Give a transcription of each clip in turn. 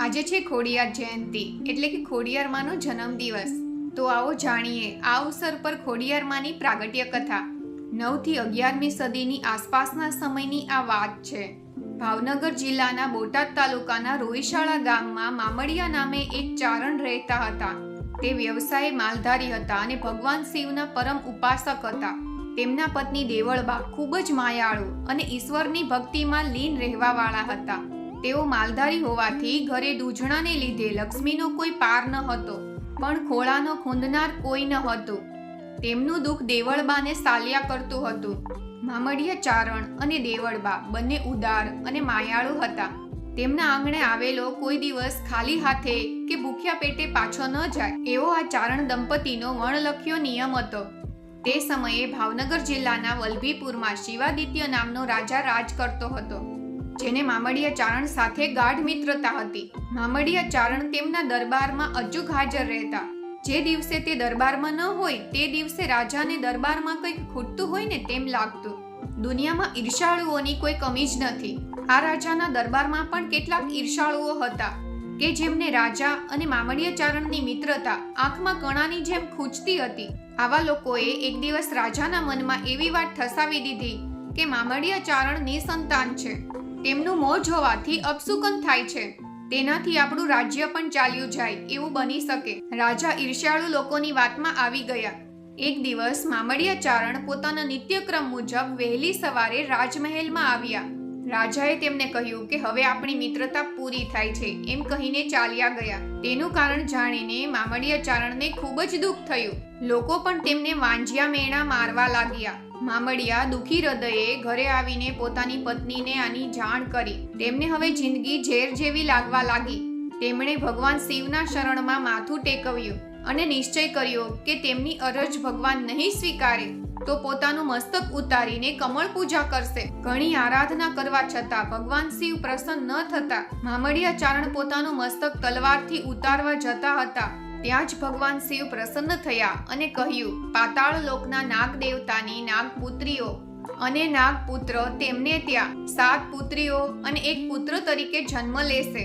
આજે છે ખોડિયાર જયંતિ, એટલે કે ખોડિયારમાંનો જન્મદિવસ. તો આવો જાણીએ, આ અવસર પર ખોડિયારમાંની પ્રાગટ્ય કથા. નવથી અગિયારમી સદીની આસપાસના સમયની આ વાત છે. ભાવનગર જિલ્લાના બોટાદ તાલુકાના રોઈશાળા ગામમાં મામડિયા નામે એક ચારણ રહેતા હતા. તે વ્યવસાય માલધારી હતા અને ભગવાન શિવના પરમ ઉપાસક હતા. તેમના પત્ની દેવળબા ખૂબ જ માયાળુ અને ઈશ્વરની ભક્તિમાં લીન રહેવાવાળા હતા. તેઓ માલધારી હોવાથી ઘરે દૂધણાને લીધે લક્ષ્મીનો કોઈ પાર ન હતો, પણ ખોળાનો ખૂંદનાર કોઈ ન હતો. તેમનું દુઃખ દેવળબાને સાલ્યા કરતું હતું. મામડિયા ચારણ અને દેવળબા બંને ઉદાર અને માયાળુ હતા. તેમના આંગણે આવેલો કોઈ દિવસ ખાલી હાથે કે ભૂખ્યા પેટે પાછો ન જાય, એવો આ ચારણ દંપતીનો વણલખ્યો નિયમ હતો. તે સમયે ભાવનગર જિલ્લાના વલભીપુરમાં શિવાદિત્ય નામનો રાજા રાજ કરતો હતો. જેને મામડિયા ચારણ સાથે ગાઢ મિત્રતા હતી. મામડિયા ચારણ તેમના દરબારમાં અચૂક હાજર રહેતા. જે દિવસે તે દરબારમાં ન હોય, તે દિવસે રાજાને દરબારમાં કંઈક ખૂટતું હોય ને તેમ લાગતું. દુનિયામાં ઈર્ષાળુઓની કોઈ કમી જ નથી. આ રાજાના દરબારમાં પણ કેટલાક ઈર્ષાળુઓ હતા, કે જેમને રાજા અને મામડિયા ચારણની મિત્રતા આંખમાં કણાની જેમ ખૂંચતી હતી. આવા લોકોએ એક દિવસ રાજાના મનમાં એવી વાત ઠસાવી દીધી, કે મામડિયા ચારણ નિસંતાન છે. તેમનું મોં જોવાથી અપસુકન થાય છે. તેનાથી આપણું રાજ્ય પણ ચાલ્યું જાય એવું બની શકે. રાજા ઈર્ષ્યાળુ લોકોની વાતમાં આવી ગયા. એક દિવસ મામડિયા ચારણ પોતાના નિત્યક્રમ મુજબ વહેલી સવારે રાજમહેલમાં આવ્યા. રાજાએ તેમને કહ્યું કે હવે આપણી મિત્રતા પૂરી થાય છે એમ કહીને ચાલ્યા ગયા. તેનું કારણ જાણીને મામડિયા ચારણને ખૂબ જ દુઃખ થયું. લોકો પણ તેમને વાંજિયા મેણા મારવા લાગ્યા. મામડિયા દુઃખી હૃદયે ઘરે આવીને પોતાની પત્નીને આની જાણ કરી. તેમને હવે જિંદગી ઝેર જેવી લાગવા લાગી. તેમણે ભગવાન શિવના શરણમાં માથું ટેકવ્યું અને નિશ્ચય કર્યો કે તેમની અરજ ભગવાન નહીં સ્વીકારે તો પોતાનું મસ્તક ઉતારીને કમળ પૂજા કરશે. ઘણી આરાધના કરવા છતાં ભગવાન શિવ પ્રસન્ન ન થતા. મામડિયા ચારણ પોતાનું મસ્તક તલવારથી ઉતારવા જતા હતા. ત્યાં જ ભગવાન શિવ પ્રસન્ન થયા અને કહ્યું, પાતાળ લોકના નાગ દેવતાની નાગપુત્રીઓ અને નાગપુત્ર તેમને ત્યાં સાત પુત્રીઓ અને એક પુત્ર તરીકે જન્મ લેશે.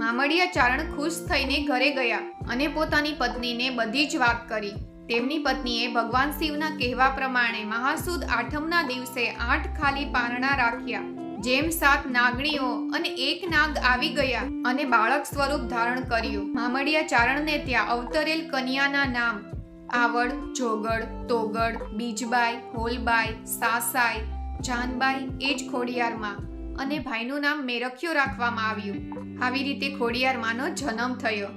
મામડિયા ચારણ ખુશ થઈને ઘરે ગયા અને પોતાની પત્નીને બધી જ વાત કરી. તેમની પત્નીએ ભગવાન શિવના કહેવા પ્રમાણે મહાસુદ આઠમના દિવસે આઠ ખાલી પારણા રાખ્યા. જેમ સાત નાગણીઓ અને એક નાગ આવી ગયા અને બાળક સ્વરૂપ ધારણ કર્યું. મામડિયા ચારણને ત્યાં અવતરેલ કન્યાના નામ આવડ, જોગડ, તોગડ, બીજબાઈ, હોલબાઈ, સાસાઈ, જાનબાઈ એ જ ખોડિયારમાં અને ભાઈનું નામ મેરખ્યો રાખવામાં આવ્યું. આવી રીતે ખોડિયારમાંનો જન્મ થયો.